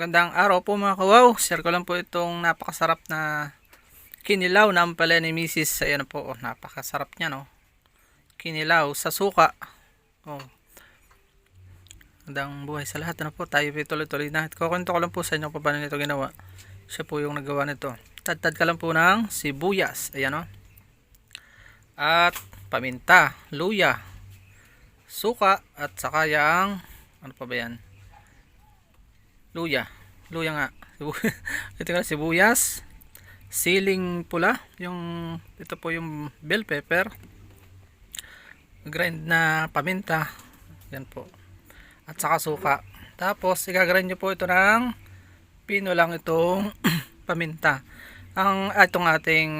Magandang araw po mga kawaw. Share ko lang po itong napakasarap na kinilaw na ampalaya ni Mrs. Ayan po, oh, napakasarap niya no. Kinilaw sa suka. Oh. Magandang buhay sa lahat. Ano po, tayo po tuloy-tuloy na. Kukwento ko lang po sa inyo kung paano nito ginawa. Siya po yung nagawa nito. Tad-tad ka lang po ng sibuyas. Ayan o. At paminta, luya, suka, at saka yung, ano pa ba yan? Luya. Luya nga. Ito nga sibuyas. Siling pula. Yung, ito po yung bell pepper. Grind na paminta. Yan po. At saka suka. Tapos, igagrind nyo po ito ng pino lang itong paminta. Ang ah, itong ating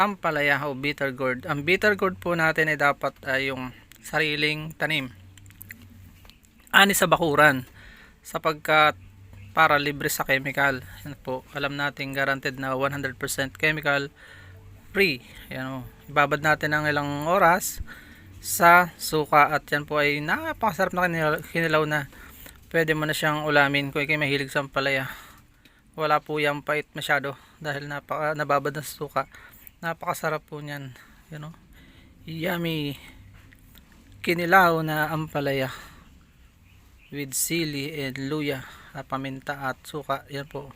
ampalaya o bitter gourd. Ang bitter gourd po natin ay dapat ay yung sariling tanim. Ani sa bakuran sapagkat para libre sa chemical. Yan po, alam natin guaranteed na 100% chemical free. Yan o. Ibabad natin ng ilang oras sa suka at yan po ay napakasarap na kinilaw, na pwede mo na siyang ulamin kung ikay mahilig sa palaya. Wala po yung pait masyado dahil napaka, nababad na sa suka. Napakasarap po niyan. Yan o. Yummy kinilaw na ampalaya with sili and luya at paminta at suka. Yan po.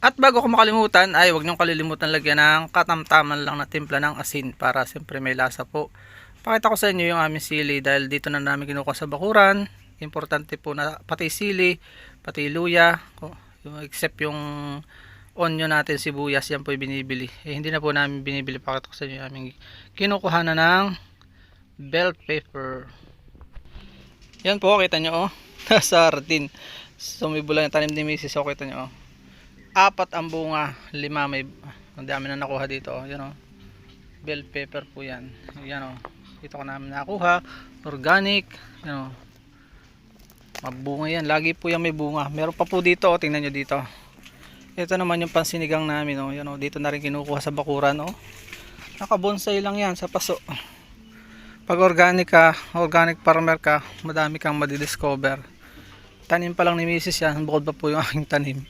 At bago ko makalimutan ay wag niyong kalilimutan lagyan ng katamtaman lang na timpla ng asin para siyempre may lasa po. Pakita ko sa inyo yung aming sili dahil dito na namin kinukuha sa bakuran. Importante po na pati sili pati luya except yung onion natin sibuyas yan po binibili. Eh, hindi na po namin binibili. Pakita ko sa inyo yung aming kinukuha na ng bell pepper. Yan po, kita nyo oh. Sardin. Sumibo lang yung tanim ni Mrs. So, kita nyo oh. Apat ang bunga, lima may ang dami na nakuha dito oh. Yan oh. Bell pepper po yan. Yan oh. Dito ko namin nakuha. Organic. Yan oh. Mabunga yan. Lagi po yan may bunga. Meron pa po dito oh. Tingnan nyo dito. Ito naman yung pansinigang namin oh. Yan oh. Dito na rin kinukuha sa bakuran oh. Nakabonsay lang yan sa paso pag organic ka, organic farmer ka, madami kang madidiscover. Tanim pa lang ni Mrs. yan, bukod pa po yung aking tanim.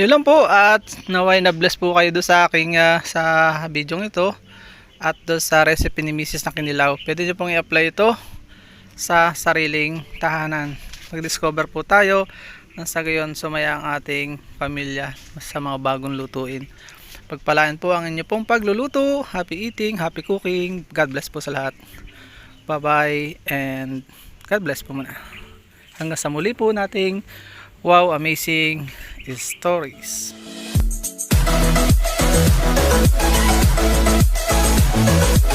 Yun lang po at naway na bless po kayo do sa aking ah, sa video ito at do sa recipe ni Mrs. na kinilaw. Pwede nyo pong i-apply ito sa sariling tahanan. Mag-discover po tayo nang sa gayon sumaya ang ating pamilya sa mga bagong lutuin. Pagpalaan po ang inyo pong pagluluto. Happy eating, happy cooking. God bless po sa lahat. Bye bye and God bless po muna. Hanggang sa muli po nating wow amazing stories. Thank you.